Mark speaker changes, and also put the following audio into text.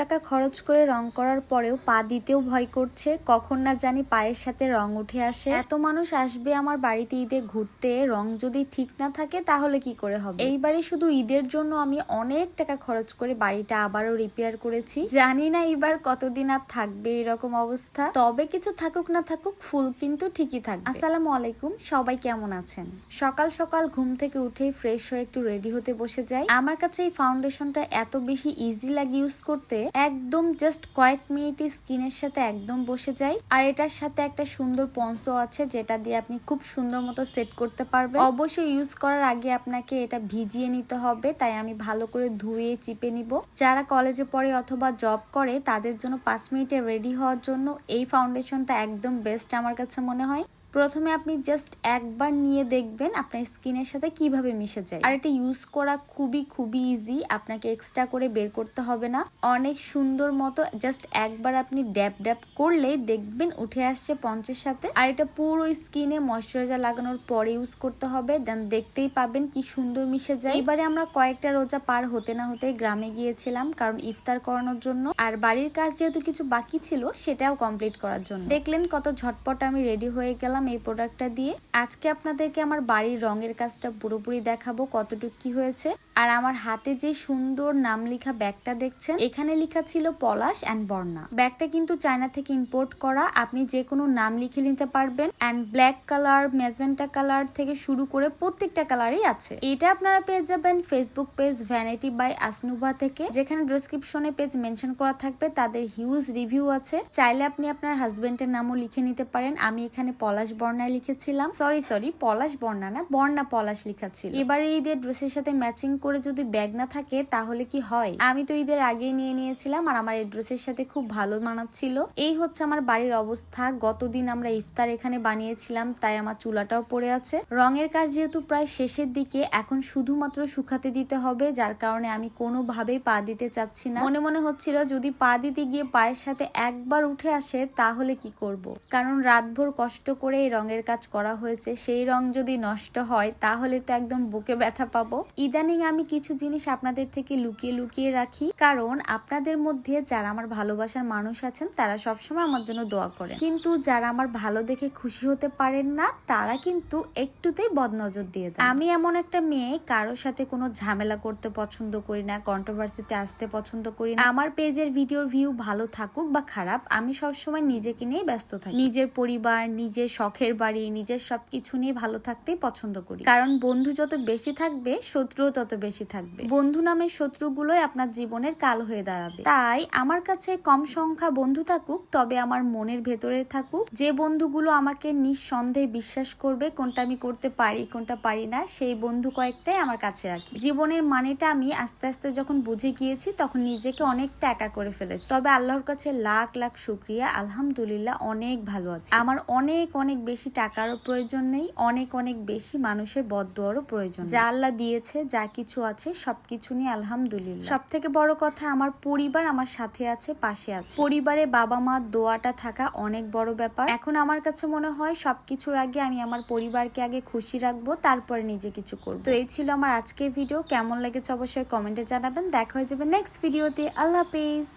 Speaker 1: টাকা খরচ করে রং করার পরেও পা দিতেও ভয় করছে। কখন না জানি পায়ের সাথে রং উঠে আসে। এত মানুষ আসবে আমার বাড়িতে ঈদে ঘুরতে, রং যদি ঠিক না থাকে তাহলে কি করে হবে? এইবারে শুধু ঈদের জন্য আমি অনেক টাকা খরচ করে বাড়িটা আবারও রিপেয়ার করেছি। জানি না এবার কতদিন আর থাকবে এরকম অবস্থা। তবে কিছু থাকুক না থাকুক, ফুল কিন্তু ঠিকই থাকবে। আসসালামু আলাইকুম, সবাই কেমন আছেন? সকাল সকাল ঘুম থেকে উঠেই ফ্রেশ হয়ে একটু রেডি হতে বসে যাই। আমার কাছে এই ফাউন্ডেশনটা এত বেশি ইজি লাগে ইউজ করতে। একদম জাস্ট কয়েক মিনিট স্কিনের সাথে একদম বসে যায় আর এটার সাথে একটা সুন্দর পন্সও আছে, যেটা দিয়ে আপনি খুব সুন্দর মতো সেট করতে পারবেন। অবশ্যই ইউজ করার আগে আপনাকে এটা ভিজিয়ে নিতে হবে, তাই আমি ভালো করে ধুয়ে চিপে নিব। যারা কলেজে পড়ে অথবা জব করে, তাদের জন্য পাঁচ মিনিটে রেডি হওয়ার জন্য এই ফাউন্ডেশনটা একদম বেস্ট আমার কাছে মনে হয়। প্রথমে আপনি জাস্ট একবার নিয়ে দেখবেন আপনার স্কিনের সাথে কীভাবে মিশে যায়। আর এটা ইউজ করা খুবই খুবই ইজি আপনাকে এক্সট্রা করে বের করতে হবে না। অনেক সুন্দর মতো জাস্ট একবার আপনি ড্যাপ ড্যাপ করলেই দেখবেন উঠে আসছে পঞ্চের সাথে। আর এটা পুরো স্কিনে ময়শ্চারাইজার লাগানোর পরে ইউজ করতে হবে দেন দেখতেই পাবেন কি সুন্দর মিশে যায়। এবারে আমরা কয়েকটা রোজা পার হতে না হতে গ্রামে গিয়েছিলাম, কারণ ইফতার করানোর জন্য। আর বাড়ির কাজ যেহেতু কিছু বাকি ছিল, সেটাও কমপ্লিট করার জন্য। দেখলেন কত ঝটপট আমি রেডি হয়ে গেলাম। এই প্রোডাক্টটা দিয়ে। আজকে আপনাদেরকে আমার বাড়ির রঙের কাজটা পুরোপুরি দেখাবো কতটুকু কি হয়েছে। আর আমার হাতে যে সুন্দর নাম লেখা ব্যাগটা দেখছেন, এখানে লেখা ছিল পলাশ অ্যান্ড বর্ণা। ব্যাগটা কিন্তু চায়না থেকে ইম্পোর্ট করা। আপনি যে কোনো নাম লিখে নিতে পারবেন। And black colour magenta colour থেকে শুরু করে প্রত্যেকটা কালারই আছে। এটা আপনারা পেয়ে যাবেন Facebook page vanity by Asnuva থেকে। যেখানে ডেসক্রিপশনে পেজ মেনশন করা থাকবে, তাদের হিউজ রিভিউ আছে। চাইলে আপনি আপনার হাজবেন্ডের নামও লিখে নিতে পারেন। আমি এখানে পলাশ বর্ণায় লিখেছিলাম। সরি সরি পলাশ বর্ণা না বর্ণা পলাশ লেখা ছিল এবারে ঈদের ড্রেসের সাথে ম্যাচিং করে যদি ব্যাগ না থাকে তাহলে কি হয়? আমি তো ঈদের আগেই নিয়ে নিয়েছিলাম আর আমার এই ড্রেসের সাথে খুব ভালো মানাচ্ছিল। এই হচ্ছে আমার বাড়ির অবস্থা। গতদিন আমরা ইফতার এখানে বানিয়েছিলাম তাই আমার চুলাটাও পড়ে আছে। রঙের কাজ যেহেতু প্রায় শেষের দিকে এখন শুধুমাত্র শুকাতে দিতে হবে যার কারণে আমি কোনোভাবেই পা দিতে চাচ্ছি না। মনে মনে হচ্ছিল যদি পা দিতে গিয়ে পায়ের সাথে একবার উঠে আসে তাহলে কি করব। কারণ রাতভর কষ্ট করে এই রঙের কাজ করা হয়েছে, সেই রং যদি নষ্ট হয়, তাহলে তো একদম বুকে ব্যথা পাবো। ইদানিং আমি কিছু জিনিস আপনাদের থেকে লুকিয়ে লুকিয়ে রাখি, কারণ আপনাদের মধ্যে যারা আমার ভালোবাসার মানুষ আছেন, তারা সবসময় আমার জন্য দোয়া করেন। কিন্তু যারা আমার ভালো দেখে খুশি হতে পারেন না, তারা কিন্তু একটুতেই বদনজর দিয়ে দেয় আমি এমন একটা মেয়ে, কারোর সাথে কোনো ঝামেলা করতে পছন্দ করি না কন্ট্রোভার্সিতে আসতে পছন্দ করি না। আমার পেজের ভিডিওর ভিউ ভালো থাকুক বা খারাপ, আমি সবসময় নিজেকে নিয়ে ব্যস্ত থাকি। নিজের পরিবার, নিজের শখের বাড়ি, নিজের সবকিছু নিয়ে ভালো থাকতেই পছন্দ করি। কারণ বন্ধু যত বেশি থাকবে, শত্রুও তত বেশি থাকবে। বন্ধু নামের শত্রুগুলোই আপনার জীবনের কাল হয়ে দাঁড়াবে। তাই আমার কাছে কম সংখ্যা বন্ধু থাকুক, তবে আমার মনের ভেতরে থাকুক, যে বন্ধুগুলো আমাকে নিঃসন্দেহে বিশ্বাস করবে, কোনটা আমি করতে পারি, কোনটা পারি না, সেই বন্ধু কয়েকটাই আমার কাছে রাখি। জীবনের মানেটা আমি আস্তে আস্তে যখন বুঝে গিয়েছি, তখন নিজেকে অনেকটা একা করে ফেলেছি। তবে আল্লাহর কাছে লাখ লাখ শুক্রিয়া, আলহামদুলিল্লাহ অনেক ভালো আছে। আমার অনেক অনেক বেশি টাকারও প্রয়োজন নেই অনেক অনেক বেশি মানুষের বদুয়ারও প্রয়োজন যা আল্লাহ দিয়েছে যা কিছু আছে সবকিছু নিয়ে আলহামদুলিল্লাহ। সব থেকে বড় কথা আমার পরিবার আমার সাথে আছে পাশে আছে। পরিবারে বাবা মা দোয়াটা থাকা অনেক বড় ব্যাপার। এখন আমার কাছে মনে হয় সবকিছুর আগে আমি আমার পরিবারকে আগে খুশি রাখব তারপরে নিজে কিছু করব। তো এই ছিল আমার আজকের ভিডিও কেমন লেগেছে অবশ্যই কমেন্টে জানাবেন। দেখা হয়ে যাবে নেক্সট ভিডিওতে আল্লাহ হাফিজ।